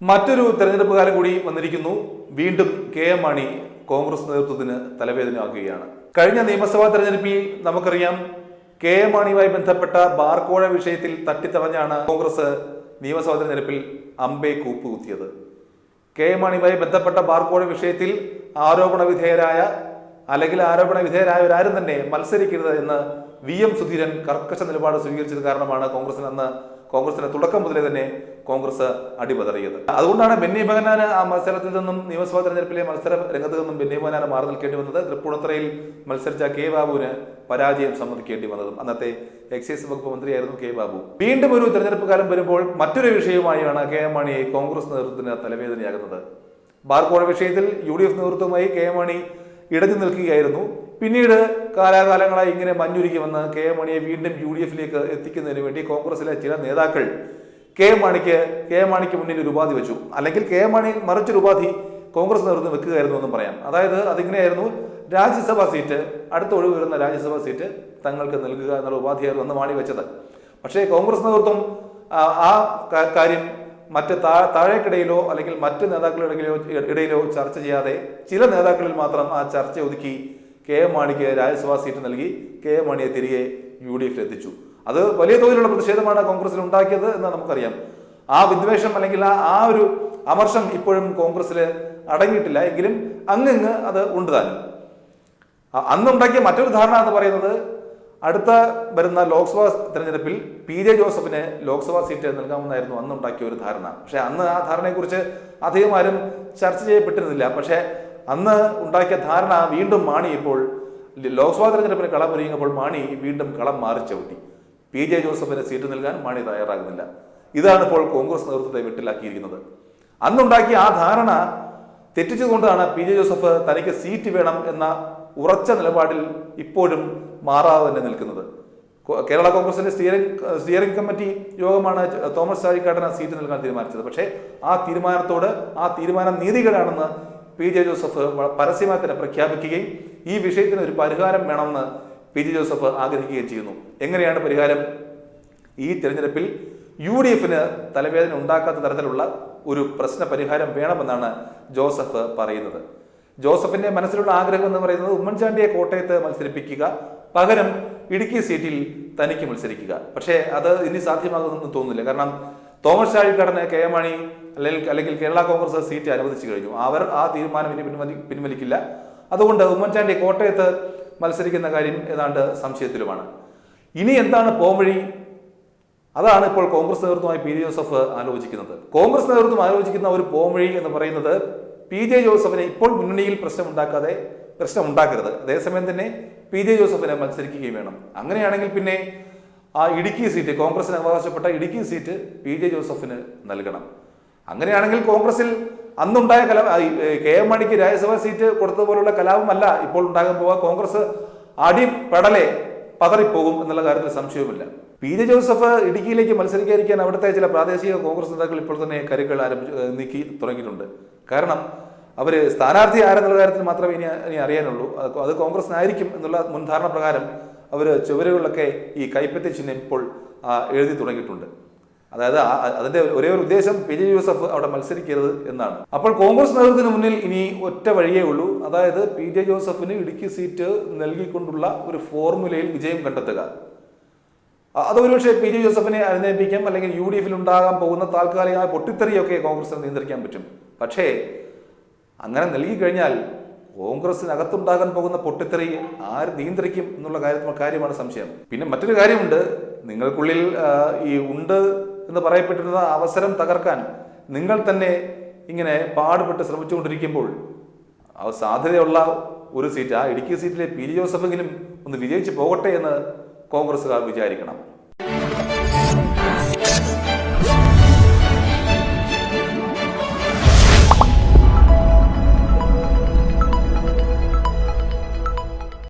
മറ്റൊരു തെരഞ്ഞെടുപ്പ് കാലം കൂടി വന്നിരിക്കുന്നു. വീണ്ടും കെ എം മാണി കോൺഗ്രസ് നേതൃത്വത്തിന് തലവേദനയാക്കുകയാണ് കഴിഞ്ഞ നിയമസഭാ തെരഞ്ഞെടുപ്പിൽ നമുക്കറിയാം കെ എം മാണിയുമായി ബന്ധപ്പെട്ട ബാർക്കോഴ വിഷയത്തിൽ തട്ടിത്തടഞ്ഞാണ് കോൺഗ്രസ് നിയമസഭാ തെരഞ്ഞെടുപ്പിൽ അമ്പെ കൂപ്പുകുത്തിയത്. കെ എം മാണിയുമായി ബന്ധപ്പെട്ട ബാർക്കോഴ വിഷയത്തിൽ ആരോപണ വിധേയരായ അല്ലെങ്കിൽ ആരോപണ വിധേയരായവരാരും തന്നെ മത്സരിക്കരുത് എന്ന് വി എം സുധീരൻ കർക്കശ നിലപാട് സ്വീകരിച്ചത് കാരണമാണ് കോൺഗ്രസിന് അന്ന് കോൺഗ്രസിന് തുടക്കം മുതലേ തന്നെ കോൺഗ്രസ് അടിപതറിയത്. അതുകൊണ്ടാണ് ബെന്നി ബഹനാന് ആ മത്സരത്തിൽ നിന്നും നിയമസഭാ തെരഞ്ഞെടുപ്പിലെ മത്സര രംഗത്ത് നിന്നും ബെന്നി ബഹനാന് മാറി നിൽക്കേണ്ടി വന്നത് തൃപ്പൂണിത്തറയിൽ മത്സരിച്ച കെ ബാബുവിന് പരാജയം സമ്മതിക്കേണ്ടി വന്നതും അന്നത്തെ എക്സൈസ് വകുപ്പ് മന്ത്രിയായിരുന്നു കെ ബാബു. വീണ്ടും ഒരു തെരഞ്ഞെടുപ്പ് കാലം വരുമ്പോൾ മറ്റൊരു വിഷയവുമായാണ് കെ എം മാണി കോൺഗ്രസ് നേതൃത്വത്തിന് തലവേദനയാകുന്നത്. ബാർക്കോഴ വിഷയത്തിൽ യു ഡി എഫ് നേതൃത്വമായി കെ എം മാണി ഇടഞ്ഞു നിൽക്കുകയായിരുന്നു. പിന്നീട് കാലാകാലങ്ങളായി ഇങ്ങനെ മഞ്ഞുരുക്കുമെന്ന് കെ എം മണിയെ വീണ്ടും യു ഡി എഫിലേക്ക് എത്തിക്കുന്നതിന് വേണ്ടി കോൺഗ്രസിലെ ചില നേതാക്കൾ കെ മാണിക്ക് കെ മാണിക്ക് മുന്നിൽ ഒരു ഉപാധി വെച്ചു. അല്ലെങ്കിൽ കെ മാണി മറിച്ചൊരു ഉപാധി കോൺഗ്രസ് നേതൃത്വം വെക്കുകയായിരുന്നു എന്നും പറയാം. അതായത് അതിങ്ങനെയായിരുന്നു രാജ്യസഭാ സീറ്റ് അടുത്ത ഒഴിവ് വരുന്ന രാജ്യസഭാ സീറ്റ് തങ്ങൾക്ക് നൽകുക എന്നുള്ള ഉപാധിയായിരുന്നു അന്ന് മാണി വെച്ചത്. പക്ഷേ കോൺഗ്രസ് നേതൃത്വം ആ, ആ കാര്യം മറ്റ് താ താഴേക്കിടയിലോ അല്ലെങ്കിൽ മറ്റ് നേതാക്കളുടെ ഇടയിലോ ഇടയിലോ ചർച്ച ചെയ്യാതെ ചില നേതാക്കളിൽ മാത്രം ആ ചർച്ച ഒതുക്കി കെ എം മാണിക്ക് രാജ്യസഭാ സീറ്റ് നൽകി കെ എം മാണിയെ തിരികെ യു ഡി എഫിൽ എത്തിച്ചു. അത് വലിയ തോതിലുള്ള പ്രതിഷേധമാണ് കോൺഗ്രസിൽ ഉണ്ടാക്കിയത് എന്ന് നമുക്കറിയാം. ആ വിദ്വേഷം അല്ലെങ്കിൽ ആ ആ ഒരു അമർഷം ഇപ്പോഴും കോൺഗ്രസ്സിൽ അടങ്ങിയിട്ടില്ല. എങ്കിലും അങ്ങങ്ങ് അത് ഉണ്ട് താനും അന്നുണ്ടാക്കിയ മറ്റൊരു ധാരണ എന്ന് പറയുന്നത് അടുത്ത വരുന്ന ലോക്സഭാ തെരഞ്ഞെടുപ്പിൽ പി ജെ ജോസഫിന് ലോക്സഭാ സീറ്റ് നൽകാമെന്നായിരുന്നു അന്നുണ്ടാക്കിയ ഒരു ധാരണ. പക്ഷെ അന്ന് ആ ധാരണയെക്കുറിച്ച് അധികം ആരും ചർച്ച ചെയ്യപ്പെട്ടിരുന്നില്ല. പക്ഷേ അന്ന് ഉണ്ടാക്കിയ ധാരണ വീണ്ടും മാണി ഇപ്പോൾ ലോക്സഭാ തെരഞ്ഞെടുപ്പിന് കളം ഒരുങ്ങിയപ്പോൾ മാണി വീണ്ടും കളം മാറി ചവിട്ടി. പി ജെ ജോസഫിന് സീറ്റ് നൽകാൻ മാണി തയ്യാറാകുന്നില്ല. ഇതാണ് ഇപ്പോൾ കോൺഗ്രസ് നേതൃത്വത്തെ വിട്ടിലാക്കിയിരിക്കുന്നത്. അന്നുണ്ടാക്കിയ ആ ധാരണ തെറ്റിച്ചുകൊണ്ടാണ് പി ജെ ജോസഫ് തനിക്ക് സീറ്റ് വേണം എന്ന ഉറച്ച നിലപാടിൽ ഇപ്പോഴും മാറാതെ തന്നെ നിൽക്കുന്നത്. കേരള കോൺഗ്രസിന്റെ സ്റ്റിയറിംഗ് സ്റ്റിയറിംഗ് കമ്മിറ്റി യോഗമാണ് തോമസ് ചാഴിക്കാടന് സീറ്റ് നൽകാൻ തീരുമാനിച്ചത്. പക്ഷേ ആ തീരുമാനത്തോട് ആ തീരുമാനം നീതികേടാണെന്ന് പി ജെ ജോസഫ് പരസ്യമായി തന്നെ പ്രഖ്യാപിക്കുകയും ഈ വിഷയത്തിന് ഒരു പരിഹാരം വേണമെന്ന് പി ജെ ജോസഫ് ആഗ്രഹിക്കുകയും ചെയ്യുന്നു. എങ്ങനെയാണ് പരിഹാരം? ഈ തെരഞ്ഞെടുപ്പിൽ യു ഡി എഫിന് തലവേദന ഉണ്ടാക്കാത്ത തരത്തിലുള്ള ഒരു പ്രശ്ന പരിഹാരം വേണമെന്നാണ് ജോസഫ് പറയുന്നത്. ജോസഫിന്റെ മനസ്സിലുള്ള ആഗ്രഹം എന്ന് പറയുന്നത് ഉമ്മൻചാണ്ടിയെ കോട്ടയത്ത് മത്സരിപ്പിക്കുക പകരം ഇടുക്കി സീറ്റിൽ തനിക്ക് മത്സരിക്കുക. പക്ഷേ അത് ഇനി സാധ്യമാകുമെന്ന് തോന്നുന്നില്ല. കാരണം തോമസ് ചാഴിക്കാടന് കെ എം മാണി അല്ലെങ്കിൽ അല്ലെങ്കിൽ കേരള കോൺഗ്രസ് സീറ്റ് അനുവദിച്ചു കഴിഞ്ഞു. അവർ ആ തീരുമാനം ഇനി പിൻവലി പിൻവലിക്കില്ല. അതുകൊണ്ട് ഉമ്മൻചാണ്ടി കോട്ടയത്ത് മത്സരിക്കുന്ന കാര്യം ഏതാണ്ട് സംശയത്തിലുമാണ്. ഇനി എന്താണ് പോംവഴി അതാണ് ഇപ്പോൾ കോൺഗ്രസ് നേതൃത്വമായി പി ജെ ജോസഫ് ആലോചിക്കുന്നത്. കോൺഗ്രസ് നേതൃത്വം ആലോചിക്കുന്ന ഒരു പോംവഴി എന്ന് പറയുന്നത് പി ജെ ജോസഫിനെ ഇപ്പോൾ മുന്നണിയിൽ പ്രശ്നമുണ്ടാക്കാതെ പ്രശ്നം ഉണ്ടാക്കരുത് അതേസമയം തന്നെ പി ജെ ജോസഫിനെ മത്സരിക്കുകയും വേണം. അങ്ങനെയാണെങ്കിൽ പിന്നെ ആ ഇടുക്കി സീറ്റ് കോൺഗ്രസിന് അവകാശപ്പെട്ട ഇടുക്കി സീറ്റ് പി ജെ ജോസഫിന് നൽകണം. അങ്ങനെയാണെങ്കിൽ കോൺഗ്രസിൽ അന്നുണ്ടായ കല കെ എം മാണിക്ക് രാജ്യസഭാ സീറ്റ് കൊടുത്തതുപോലുള്ള കലാപമല്ല ഇപ്പോൾ ഉണ്ടാകാൻ പോവുക കോൺഗ്രസ് അടിപടലെ പതറിപ്പോകും എന്നുള്ള കാര്യത്തിൽ സംശയവുമില്ല. പി ജെ ജോസഫ് ഇടുക്കിയിലേക്ക് മത്സരിക്കാതിരിക്കാൻ അവിടുത്തെ ചില പ്രാദേശിക കോൺഗ്രസ് നേതാക്കൾ ഇപ്പോൾ തന്നെ കരുക്കൾ ആരംഭിച്ചു നീക്കി തുടങ്ങിയിട്ടുണ്ട്. കാരണം അവർ സ്ഥാനാർത്ഥി ആരെന്നുള്ള കാര്യത്തിൽ മാത്രമേ ഇനി ഇനി അറിയാനുള്ളൂ. അത് കോൺഗ്രസിനായിരിക്കും എന്നുള്ള മുൻധാരണ പ്രകാരം അവർ ചുവരുകളിലൊക്കെ ഈ കൈപ്പത്തി ചിഹ്നം ഇപ്പോൾ എഴുതി തുടങ്ങിയിട്ടുണ്ട്. അതായത് അതിന്റെ ഒരേ ഒരു ഉദ്ദേശം പി ജെ ജോസഫ് അവിടെ മത്സരിക്കരുത് എന്നാണ്. അപ്പോൾ കോൺഗ്രസ് നേതൃത്വത്തിന് മുന്നിൽ ഇനി ഒറ്റ വഴിയേ ഉള്ളൂ. അതായത് പി ജെ ജോസഫിന് ഇടുക്കി സീറ്റ് നൽകിക്കൊണ്ടുള്ള ഒരു ഫോർമുലയിൽ വിജയം കണ്ടെത്തുക. അത് ഒരുപക്ഷെ പി ജെ ജോസഫിനെ അനുനയിപ്പിക്കാം അല്ലെങ്കിൽ യു ഡി എഫിൽ ഉണ്ടാകാൻ പോകുന്ന താൽക്കാലികമായ പൊട്ടിത്തെറിയൊക്കെ കോൺഗ്രസിന് നിയന്ത്രിക്കാൻ പറ്റും. പക്ഷേ അങ്ങനെ നൽകി കഴിഞ്ഞാൽ കോൺഗ്രസിനകത്തുണ്ടാകാൻ പോകുന്ന പൊട്ടിത്തെറി ആര് നിയന്ത്രിക്കും എന്നുള്ള കാര്യമാണ് സംശയം. പിന്നെ മറ്റൊരു കാര്യമുണ്ട്. നിങ്ങൾക്കുള്ളിൽ ഈ ഉണ്ട് എന്ന് പറയപ്പെട്ടിരുന്ന അവസരം തകർക്കാൻ നിങ്ങൾ തന്നെ ഇങ്ങനെ പാടുപെട്ട് ശ്രമിച്ചുകൊണ്ടിരിക്കുമ്പോൾ സാധ്യതയുള്ള ഒരു സീറ്റ് ആ ഇടുക്കി സീറ്റിലെ പി ജോസഫെങ്കിലും ഒന്ന് വിജയിച്ച് പോകട്ടെ എന്ന് കോൺഗ്രസ്സുകാർ വിചാരിക്കണം.